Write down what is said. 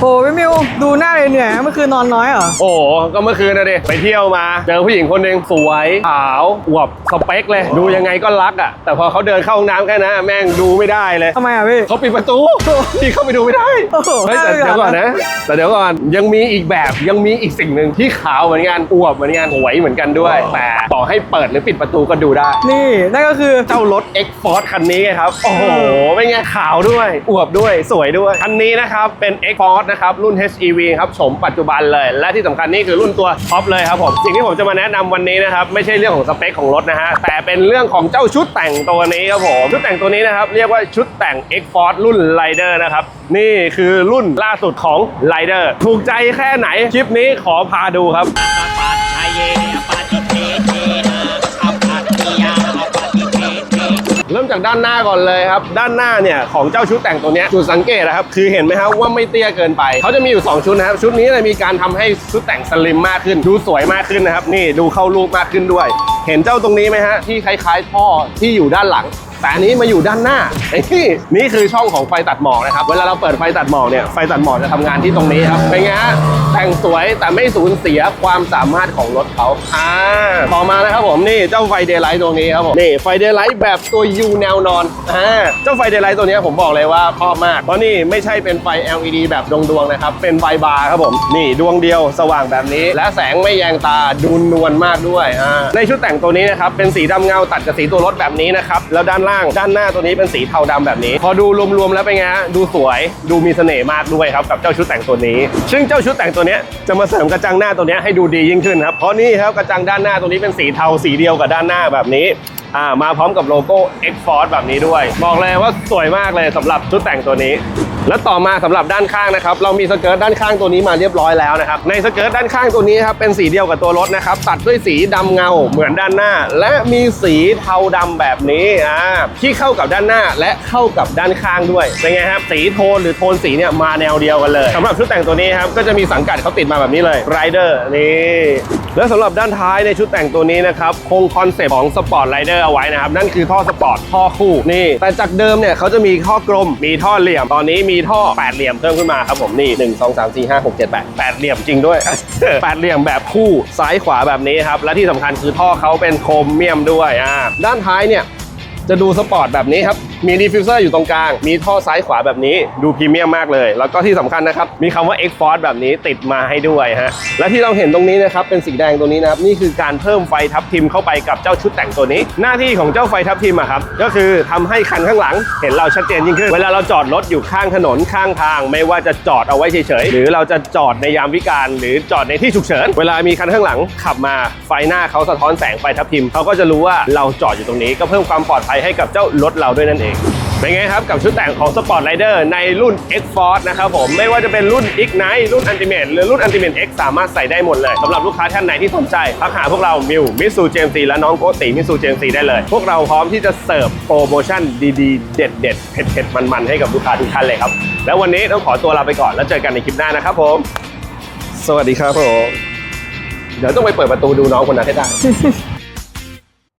โอ้พี่มิวดูหน้าเลยเหนื่อยๆเมื่อคืนนอนน้อยเหรอ โอ้โหก็เมื่อคืนนะดิไปเที่ยวมา เจอผู้หญิงคนหนึ่งสวยขาวอวบสเปคเลย ดูยังไงก็รักอะ แต่พอเขาเดินเข้าห้องน้ำแค่นั้นแม่งดูไม่ได้เลยทำไมอะพี่ เขาปิดประตูพี่เข้าไปดูไม่ได้โอ้โหเฮ้ยแต่น่าเบื่อเดี๋ยวก่อนนะ แต่เดี๋ยวก่อนยังมีอีกแบบยังมีอีกสิ่งหนึ่งที่ขาวเหมือนกันอวบเหมือนกันสวยเหมือนกันด้วยแต่ต่อให้เปิดหรือปิดประตูก็ดูได้ นี่นั่นก็คือเจ้ารถ X Force คันนี้ไงครับโอ้โหเป็นไงขาวด้วยอวบด้วยสวยด้วยคันนี้นะครับเป็น X Force นะครับ รุ่น HEV ครับสมปัจจุบันเลย และที่สำคัญนี่คือรุ่นตัวท็อปเลยครับผมสิ่งที่ผมจะมาแนะนำวันนี้นะครับไม่ใช่เรื่องของสเปคของรถนะฮะแต่เป็นเรื่องของเจ้าชุดแต่งตัวนี้ครับผมชุดแต่งตัวนี้นะครับเรียกว่าชุดแต่ง X Force รุ่น Rider นะครับนี่คือรุ่นล่าสุดของ Rider ถูกใจแค่ไหนคลิปนี้ขอพาดูครับปัจชัยเย จากด้านหน้าก่อนเลยครับ ด้านหน้าเนี่ยของเจ้าชุดแต่งตัวเนี้ยจุดสังเกตนะครับคือเห็นไหมครับว่าไม่เตี้ยเกินไปเขาจะมีอยู่ 2 ชุดนะครับชุดนี้เนี่ยมีการทำให้ชุดแต่งสลิมมากขึ้น ดูสวยมากขึ้นนะครับ นี่ดูเข้ารูปมากขึ้นด้วย เห็นเจ้าตรงนี้ไหมฮะที่คล้ายๆท่อที่อยู่ด้านหลังแต่อันนี้มาอยู่ด้านหน้าไอ้นี่นี่คือช่องของไฟตัดหมอกนะครับ เวลาเราเปิดไฟตัดหมอกเนี่ย ไฟตัดหมอกจะทำงานที่ตรงนี้ครับ เป็นไงฮะ แต่งสวยแต่ไม่สูญเสียความสามารถของรถเขา อ่า ต่อมานะครับผมนี่เจ้าไฟเดย์ไลท์ตัวนี้ครับผม นี่ไฟเดย์ไลท์แบบตัว U แนวนอนอ่าเจ้าไฟเดย์ไลท์ตัวนี้ผมบอกเลยว่าชอบมาก เพราะนี่ไม่ใช่เป็นไฟ LED แบบดวงๆนะครับ เป็นไฟบาร์ครับผม นี่ดวงเดียวสว่างแบบนี้ และแสงไม่แยงตาดูนวลมากด้วยอ่าในชุดแต่งตัวนี้นะครับ เป็นสีดำเงาตัดกับสีตัวรถแบบนี้นะครับ แล้วด้านล่างด้านหน้าตัวนี้เป็นสีเทาดำแบบนี้ พอดูรวมๆแล้วเป็นไงฮะดูสวยดูมีเสน่ห์มากด้วยครับกับเจ้าชุดแต่งตัวนี้ ซึ่งเจ้าชุดแต่งตัวนี้จะมาเสริมกระจังหน้าตัวนี้ให้ดูดียิ่งขึ้นครับเพราะนี่ครับกระจังด้านหน้าตัวนี้เป็นสีเทาสีเดียวกับด้านหน้าแบบนี้อ่ามาพร้อมกับโลโก้ X ฟอร์สแบบนี้ด้วย บอกเลยว่าสวยมากเลยสำหรับชุดแต่งตัวนี้ และต่อมาสำหรับด้านข้างนะครับเรามีสเกิร์ตด้านข้างตัวนี้มาเรียบร้อยแล้วนะครับในสเกิร์ตด้านข้างตัวนี้ครับเป็นสีเดียวกับตัวรถนะครับตัดด้วยสีดำเงาเหมือนด้านหน้า และมีสีเทาดำแบบนี้อ่าที่เข้ากับด้านหน้าและเข้ากับด้านข้างด้วยเป็นไงครับสีโทนหรือโทนสีเนี่ยมาแนวเดียวกันเลยสำหรับชุดแต่งตัวนี้ครับก็จะมีสังกัดเขาติดมาแบบนี้เลย Rider นี่และสำหรับด้านท้ายในชุดแต่งตัวนี้นะครับคงคอนเซปต์ของสปอร์ตไรเดอร์เอาไว้นะครับนั่นคือท่อสปอร์ตท่อคู่นี่แต่จากเดิมเนี่ยเขาจะมีท่อกลมมีท่อเหลี่ยมตอนนี้มีท่อแปดเหลี่ยมเพิ่มขึ้นมาครับผมนี่1 2 3 4 5 6 7 8 8เหลี่ยมจริงด้วย แปดเหลี่ยมแบบคู่ซ้ายขวาแบบนี้ครับและที่สำคัญคือท่อเขาเป็นโครเมียมด้วยอ่าด้านท้ายเนี่ย จะดูสปอร์ตแบบนี้ครับ มีดีฟิวเซอร์อยู่ตรงกลาง มีท่อซ้ายขวาแบบนี้ดูพรีเมียมมากเลย แล้วก็ที่สำคัญนะครับ มีคำว่า X Force แบบนี้ติดมาให้ด้วยฮะ และที่เราเห็นตรงนี้นะครับ เป็นสีแดงตัวนี้นะครับ นี่คือการเพิ่มไฟทับทิมเข้าไปกับเจ้าชุดแต่งตัวนี้ หน้าที่ของเจ้าไฟทับทิมอะครับ ก็คือทำให้คันข้างหลังเห็นเราชัดเจนยิ่งขึ้น เวลาเราจอดรถอยู่ข้างถนนข้างทาง ไม่ว่าจะจอดเอาไว้เฉยๆ หรือเราจะจอดในยามวิกาลหรือจอดในที่ฉุกเฉิน เวลามีคันข้างหลังขับมาไฟหน้าเขาสะท้อนแสงไฟทับทิมเขาก็จะรู้ว่าเราจอดอยู่ตรงนี้ก็เพิ่มความปลอดภัยให้กับเจ้ารถเราด้วยนั่นเอง เป็นไงครับกับชุดแต่งของ Sport Rider ในรุ่น X Force นะครับผมไม่ว่าจะเป็นรุ่น Ignite รุ่น Ultimate หรือรุ่น Ultimate X สามารถใส่ได้หมดเลยสำหรับลูกค้าท่านไหนที่สนใจทักหาพวกเรามิวมิสูเจมซีและน้องโกติมิสูเจมซีได้เลย พวกเราพร้อมที่จะเสิร์ฟโปรโมชั่นดีๆ เด็ดๆเผ็ดๆมันๆให้กับลูกค้าทุกท่านเลยครับแล้ววันนี้ต้องขอตัวลาไปก่อนแล้วเจอกันในคลิปหน้านะครับผม สวัสดีครับผมเดี๋ยวต้องไปเปิดประตูดูน้องคนนั้นให้ได้